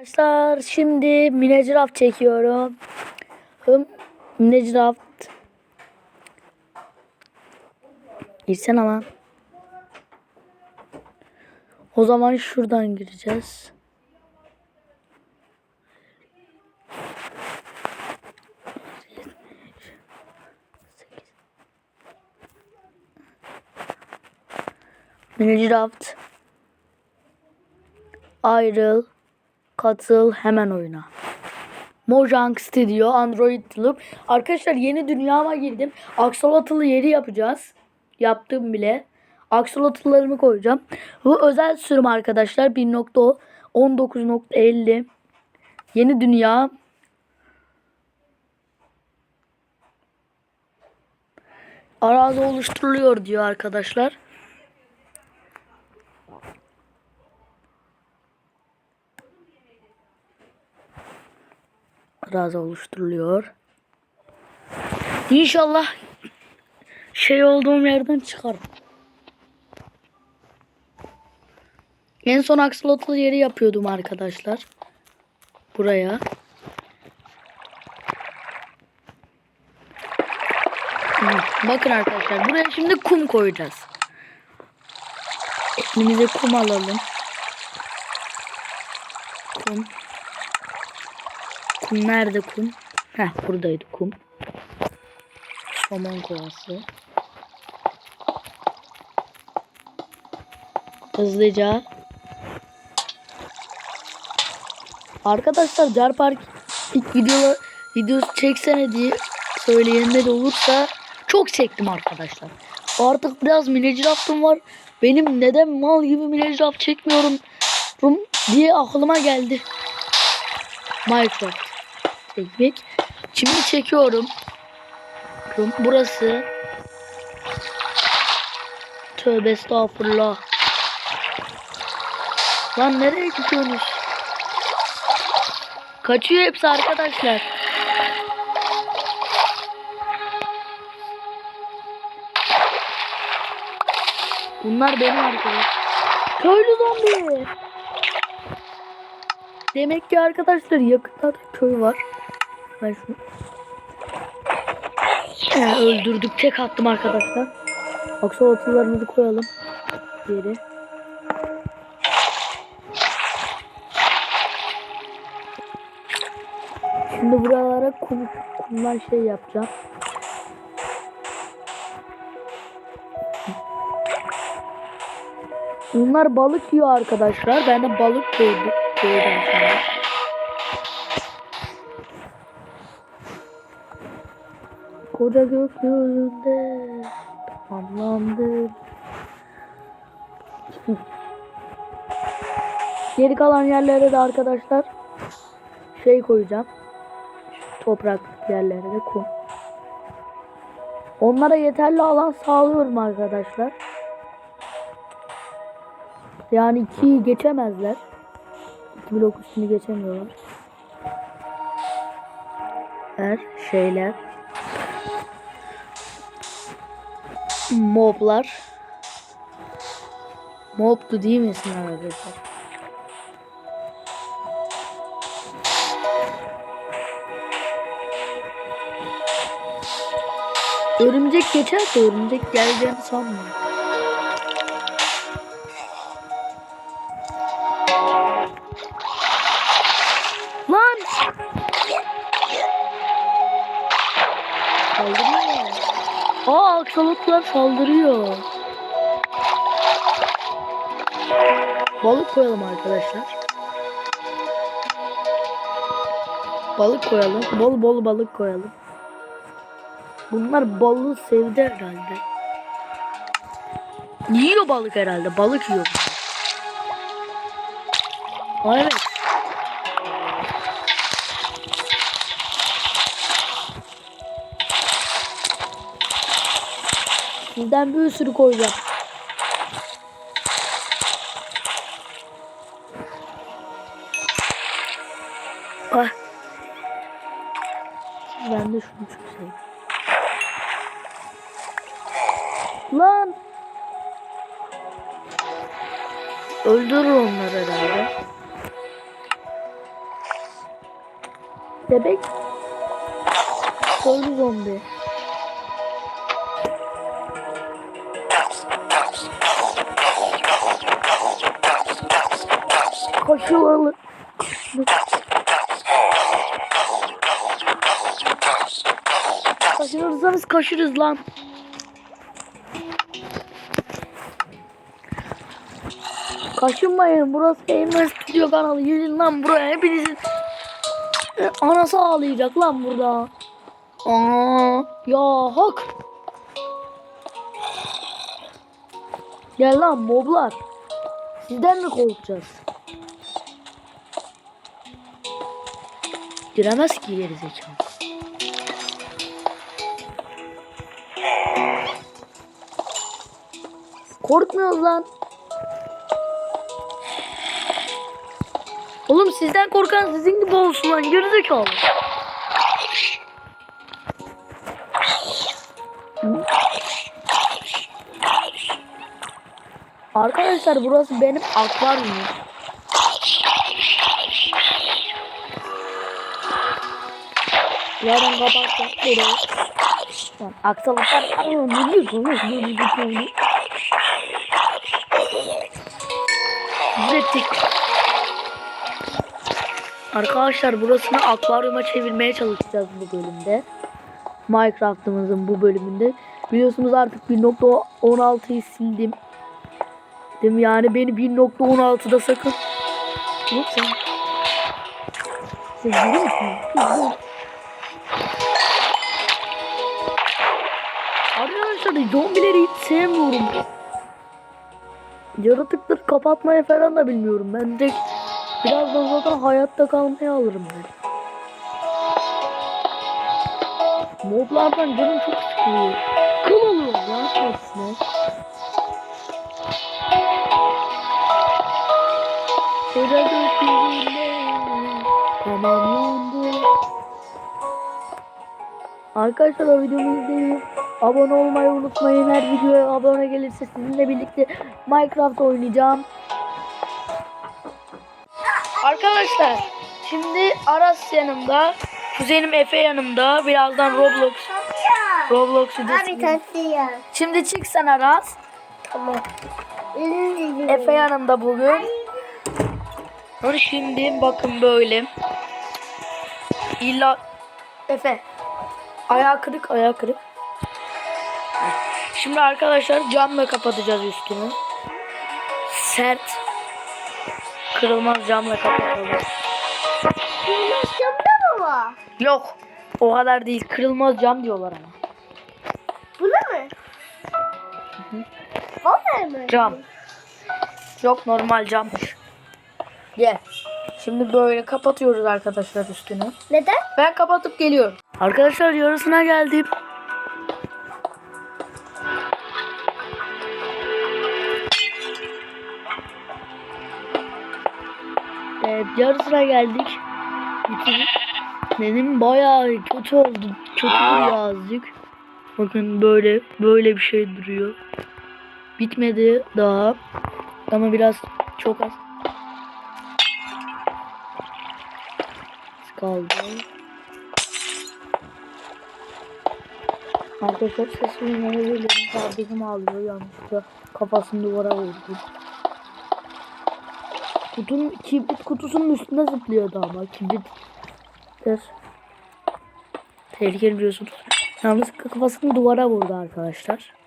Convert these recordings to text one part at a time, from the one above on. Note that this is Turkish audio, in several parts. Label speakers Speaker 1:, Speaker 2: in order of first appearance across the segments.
Speaker 1: Arkadaşlar şimdi minecraft çekiyorum. Hım minecraft. Girsene lan. O zaman şuradan gireceğiz. Minecraft. Ayrıl. Katıl hemen oyuna. Mojang Studio Android Loop. Arkadaşlar yeni dünyama girdim. Aksolotılı yeri yapacağız. Yaptım bile. Aksolotlularımı koyacağım. Bu özel sürüm arkadaşlar. 1.19.50 Yeni dünya. Arazi oluşturuluyor diyor arkadaşlar. Arazi oluşturuluyor. İnşallah şey olduğum yerden çıkarım. En son aksolotlu yeri yapıyordum arkadaşlar. Buraya. Bakın arkadaşlar buraya şimdi kum koyacağız. Elimize kum alalım. Kum. Kum nerede kum? Heh buradaydı kum. Somon kovası. Hızlıca. Arkadaşlar Car Park ilk video videosu çeksene diye söyleyenler olursa çok çektim arkadaşlar. Artık biraz minecraft'ım var. Benim neden mal gibi minecraft çekmiyorum rum diye aklıma geldi. Minecraft çekmek. Şimdi çekiyorum. Rum burası. Tövbe estağfurullah. Lan nereye gidiyorsunuz? Kaçıyor hepsi arkadaşlar. Bunlar benim arkadaşım. Köylü zombi. Demek ki arkadaşlar yakında köy var. Ben şunu... Ee, öldürdük. Tek attım arkadaşlar. Aksolotlularımızı koyalım. Geri. Şimdi buralara kum, kumdan şey yapacağım. Bunlar balık yiyor arkadaşlar. Ben de balık koydum. Koydum şimdi. Koca gökyüzünde tamamlandı. Geri kalan yerlere de arkadaşlar şey koyacağım. Şu toprak yerlere de kum. Onlara yeterli alan sağlıyorum arkadaşlar. Yani ikiyi geçemezler. Blok üstünü geçemiyorlar. Her şeyler. Moblar. Mobtu değil misin arkadaşlar? Örümcek geçer de örümcek geleceğini sanmıyorum. Aa aksolotlar saldırıyor. Balık koyalım arkadaşlar. Balık koyalım. Bol bol balık koyalım. Bunlar balığı sevdi herhalde. Yiyor balık herhalde. Balık yiyor. Aa, evet. Sizden bir sürü koyacağım. Ah. Ben de şunu çok sevdim. Lan. Öldürür onları herhalde. Bebek. Köylü zombi. Koşulalım. Kaçırırsanız kaçırız lan. Kaşınmayın. Burası Gamer Studio kanalı. Gelin lan buraya. Hepinizin e, anası ağlayacak lan burada. Aa, ya hak. Gel lan moblar. Sizden mi korkacağız? Giremez ki geri zekalı. Korkmuyoruz lan. Oğlum sizden korkan sizin gibi olsun lan gerizekalı. Arkadaşlar burası benim akvaryumum. Yarın kapatacağım burayı. Lan aksalıklar arıyor. Ne diyorsun? Ne diyorsun? Zıttık. Arkadaşlar burasını akvaryuma çevirmeye çalışacağız bu bölümde. Minecraft'ımızın bu bölümünde. Biliyorsunuz artık 1.16'yı sildim. Değil mi? Yani beni 1.16'da sakın. Yok sen. Sen görüyor musun? Arkadaşlar zombileri hiç sevmiyorum. Yaratıkları kapatmayı falan da bilmiyorum. Ben de birazdan zaten hayatta kalmaya alırım ben. Modlardan canım çok sıkılıyor. Kıl oluyor ya hepsine. Arkadaşlar o videomu izleyin. Abone olmayı unutmayın. Her videoya abone gelirse sizinle birlikte Minecraft oynayacağım. Arkadaşlar şimdi Aras yanımda. Kuzenim Efe yanımda. Birazdan Roblox Roblox videosu. Şimdi çık sen Aras.
Speaker 2: Tamam.
Speaker 1: Efe yanımda bugün. Şimdi bakın böyle. İlla Efe. Ayağı kırık, ayağı kırık. Şimdi arkadaşlar camla kapatacağız üstünü. Sert. Kırılmaz camla kapatalım.
Speaker 2: Yaşamda mı var?
Speaker 1: Yok. O kadar değil. Kırılmaz cam diyorlar ama.
Speaker 2: Buna mı? Vallahi mı?
Speaker 1: Cam. Yok normal cammış. Gel. Şimdi böyle kapatıyoruz arkadaşlar üstünü.
Speaker 2: Neden?
Speaker 1: Ben kapatıp geliyorum. Arkadaşlar yarısına geldim. Evet yarısına geldik. Benim bayağı kötü oldu. Kötü azıcık. Bakın böyle böyle bir şey duruyor. Bitmedi daha. Ama biraz çok. Az kaldı. Arkadaşlar sesini dinleyebilirim. Kardeşim ağlıyor yanlışlıkla kafasını duvara vurdu. Kutunun kibrit kutusunun üstünde zıplıyordu ama kibritler tehlikeli biliyorsunuz. Yalnız kafasını duvara vurdu arkadaşlar.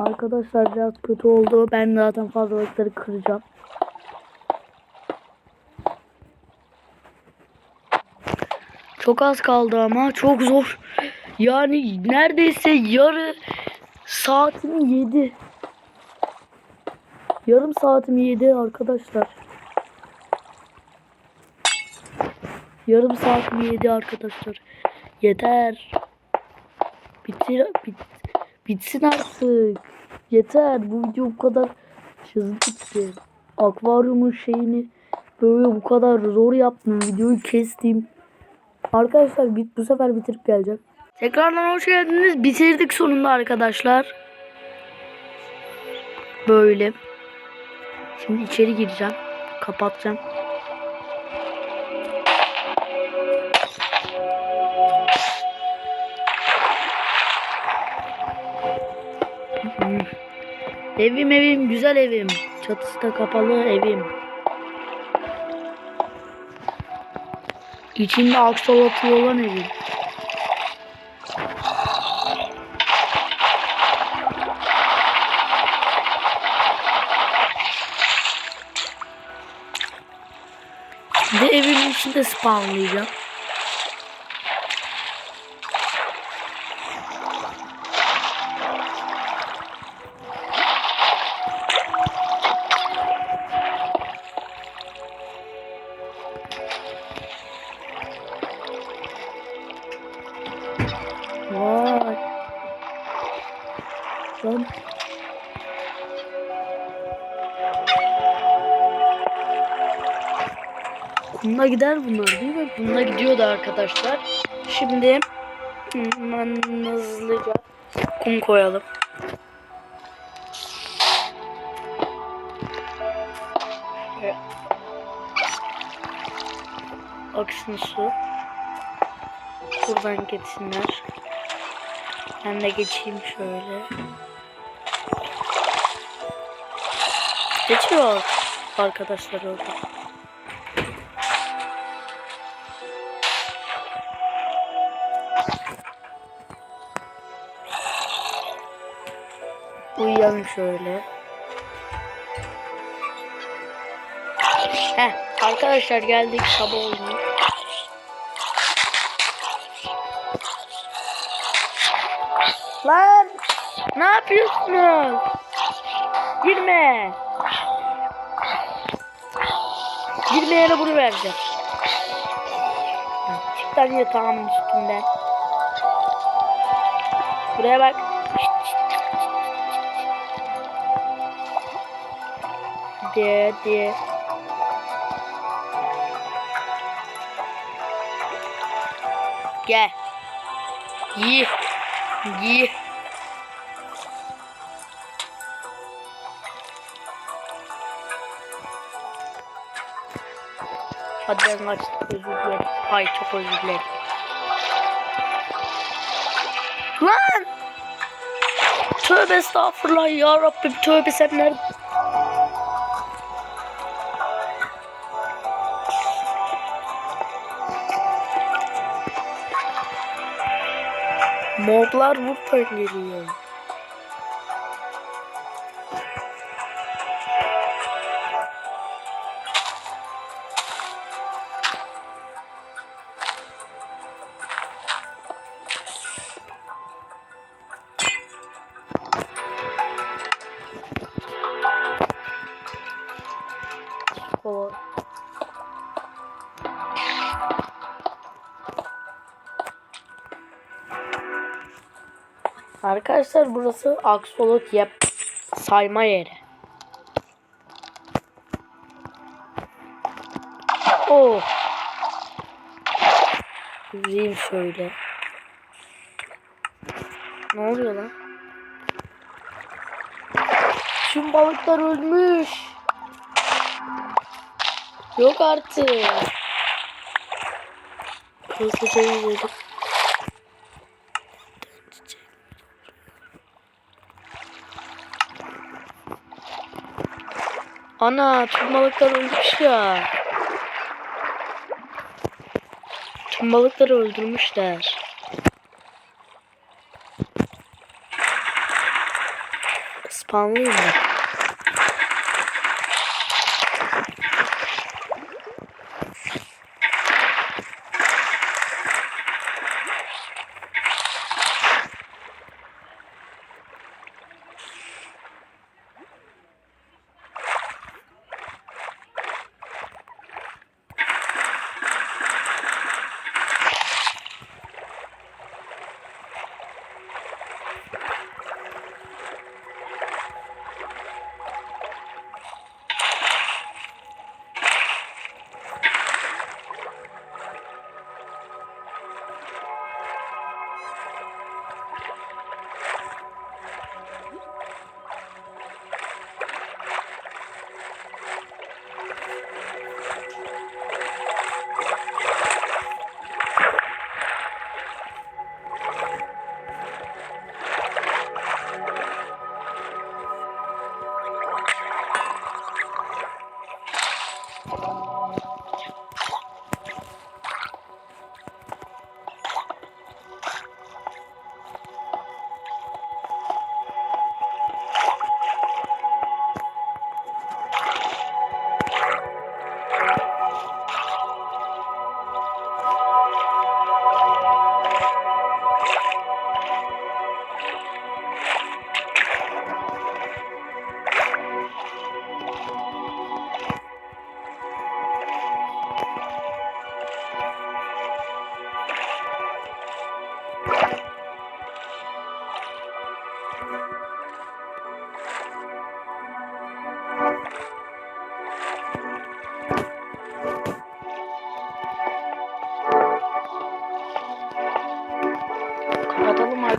Speaker 1: Arkadaşlar biraz kötü oldu. Ben zaten fazlalıkları kıracağım. Çok az kaldı ama çok zor. Yani neredeyse yarı saatim yedi. Yarım saatim yedi arkadaşlar. Yarım saatim yedi arkadaşlar. Yeter. Bitir, bit, bitsin artık. Yeter. Bu video bu kadar hızlı bitti. Akvaryumun şeyini böyle bu kadar zor yaptım. Videoyu kestim. Arkadaşlar bit, bu sefer bitirip geleceğim. Tekrardan hoş geldiniz. Bitirdik sonunda arkadaşlar. Böyle. Şimdi içeri gireceğim. Kapatacağım. Evim evim güzel evim. Çatısı da kapalı evim. İçinde aksolotlu olan evim. Şimdi evimin içinde spawnlayacağım. Bununla gider bunlar değil mi? Bununla gidiyordu arkadaşlar. Şimdi hızlıca kum koyalım. Aksın su. Buradan geçsinler. Ben de geçeyim şöyle. Geçiyor arkadaşlar orada. Uyuyalım şöyle. Heh, arkadaşlar geldik sabah oldu. Lan ne yapıyorsunuz? Girme. Girmeyene bunu vereceğim. Çık lan yatağımın üstünden. Buraya bak. Diye diye. Gel. Yi. Yi. Hadi ben kaçtım özür dilerim. Ay çok özür dilerim. Lan! Tövbe estağfurullah ya Rabbim tövbe sen nerede? Moblar buradan geliyor. Burası aksolot yap sayma yeri. Oh. Yüzeyim şöyle. Ne oluyor lan? Tüm balıklar ölmüş. Yok artık. Hızlıca yüzelim. Ana tüm balıklar ölmüş ya. Tüm balıkları öldürmüşler. fanlıyım ben.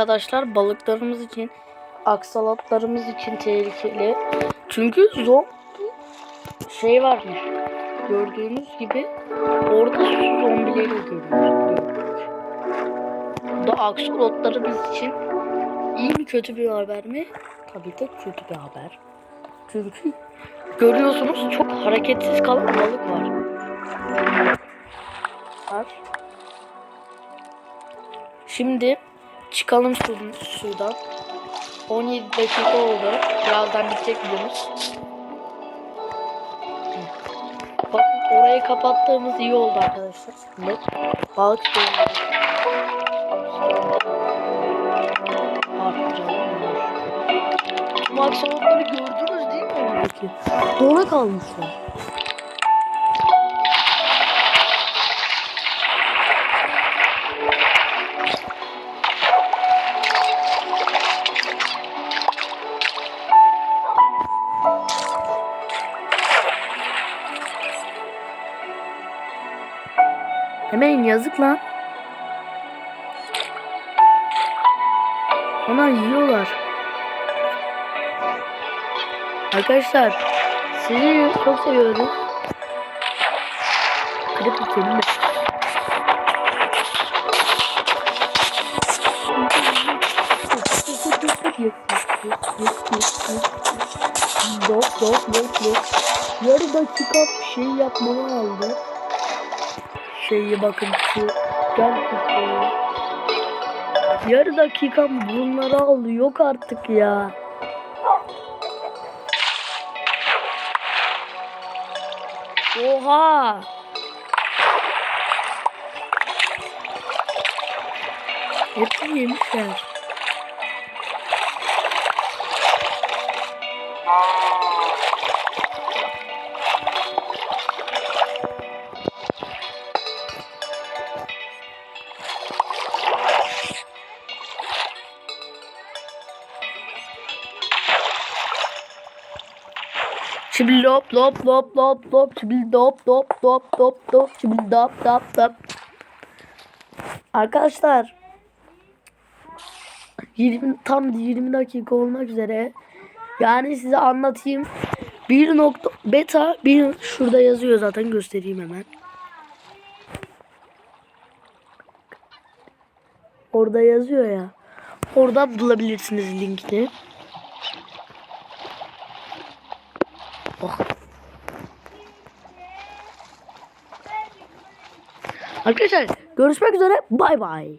Speaker 1: Arkadaşlar. Balıklarımız için, aksalatlarımız için tehlikeli. Çünkü zor şey varmış. Gördüğünüz gibi orada su zombileri görüyoruz. Bu da aksolotlarımız için iyi mi kötü bir haber mi? Tabii de kötü bir haber. Çünkü görüyorsunuz çok hareketsiz kalan balık var. Var. Şimdi çıkalım su, sudan. 17 dakika oldu. Birazdan bitecek videomuz. Bakın orayı kapattığımız iyi oldu arkadaşlar. Şimdi balık arttıralım. Bu aksolotları gördünüz değil mi? Dona kalmışlar. Hemen yazık lan. Ona yiyorlar. Arkadaşlar sizi çok seviyorum. Klip itelim mi? Yok yok yok yok. Yarı dakika bir şey yapmamı aldı şeyi bakın şu gel kutuyu. Yarı dakikam bunları aldı yok artık ya. Oha. Hepsini yemişler. Lop lop lop lop lop çibil dop dop dop dop dop çibil dop dop dop. Arkadaşlar 20 tam 20 dakika olmak üzere. Yani size anlatayım. Bir nokta beta bir şurada yazıyor zaten göstereyim hemen. Orada yazıyor ya. Orada bulabilirsiniz linkini. Oh. Arkadaşlar görüşmek üzere. Bay bay.